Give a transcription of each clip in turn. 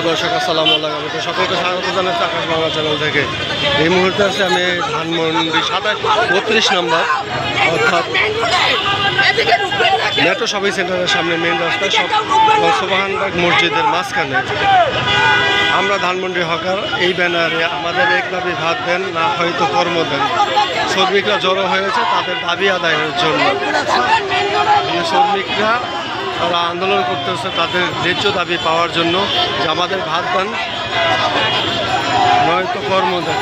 সুপ্রিয় দর্শক, আসসালামু আলাইকুম। সকলকে স্বাগত জানাচ্ছি আকাশ বাংলা চ্যানেল থেকে। এই মুহূর্তে আছে আমি ধানমন্ডি সাতাশ, বত্রিশ নম্বর, অর্থাৎ মেট্রো শপিং সেন্টারের সামনে মেন রাস্তায় সব সোবাহানবাগ মসজিদের মাঝখানে। আমরা ধানমন্ডি হকার, এই ব্যানারে আমাদের এক দাবি ভাত দেন, না হয়তো কর্ম দেন। শ্রমিকরা জড়ো হয়েছে তাদের দাবি আদায়ের জন্য। শ্রমিকরা তারা আন্দোলন করতেছে তাদের ন্যায্য দাবি পাওয়ার জন্য যে আমাদের ভাত পান। নয়তো কর্ম দেন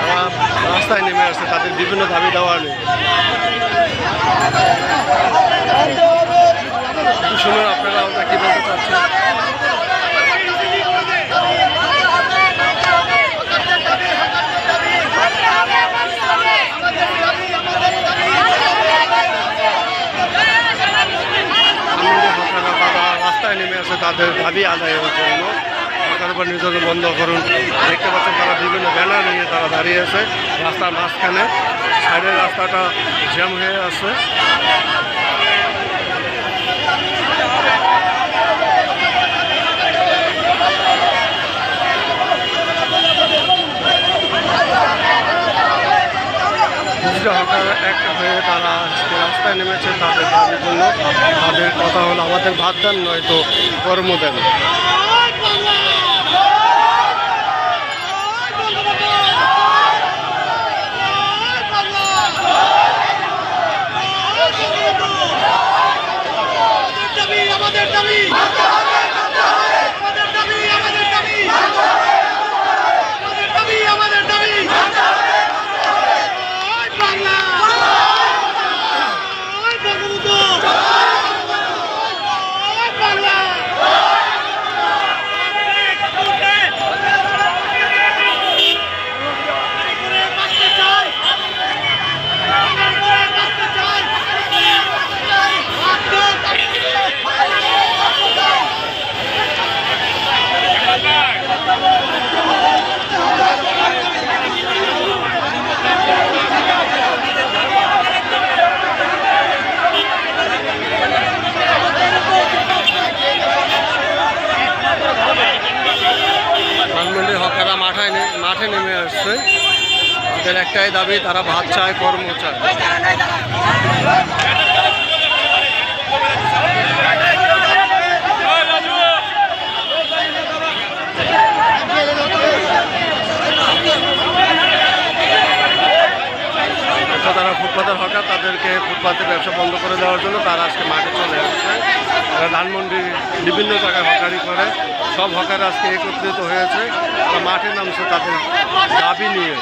তারা রাস্তায় নেমে আসছে, তাদের বিভিন্ন দাবি দেওয়া নেই শুনুন আপনারা ওটা কী বলতে চাচ্ছেন? রাস্তায় নেমে আসে তাদের দাবি আদায়ের জন্য। তার উপর নির্যাতন বন্ধ করুন। দেখতে পাচ্ছেন তারা বিভিন্ন ব্যানার নিয়ে তারা দাঁড়িয়ে আছে। রাস্তার মাঝখানে সাইডের রাস্তাটা জ্যাম হয়ে আছে। খুচরা হকার এক হয়ে তারা আজকে রাস্তায় নেমেছে তাদের দাবির জন্য। তাদের কথা হলো, আমাদের ভাত দেন, নয়তো কর্ম দেন। আমাদের দাবি আমাদের দাবি আমাদের দাবি আমাদের দাবি আমাদের দাবি ওই বাংলা ওই বঙ্গবন্ধু ওই বাংলা বাঁচতে চাই বাঁচতে চাই ধানমন্ডি হকাররা মাঠায় মাঠে নেমে আসছে। তাদের একটাই দাবি, তারা ভাত চায়, কর্ম চায়। তারা ফুটপাতের হকার, তাদেরকে ফুটপাতের ব্যবসা বন্ধ করে দেওয়ার জন্য তারা আজকে মাঠে চলে আসছে। ধানমন্ডি বিভিন্ন জায়গায় হকারি করে সব হকার আজকে একত্রিত হয়েছে মাঠে নামছে তাদের দাবি নিয়ে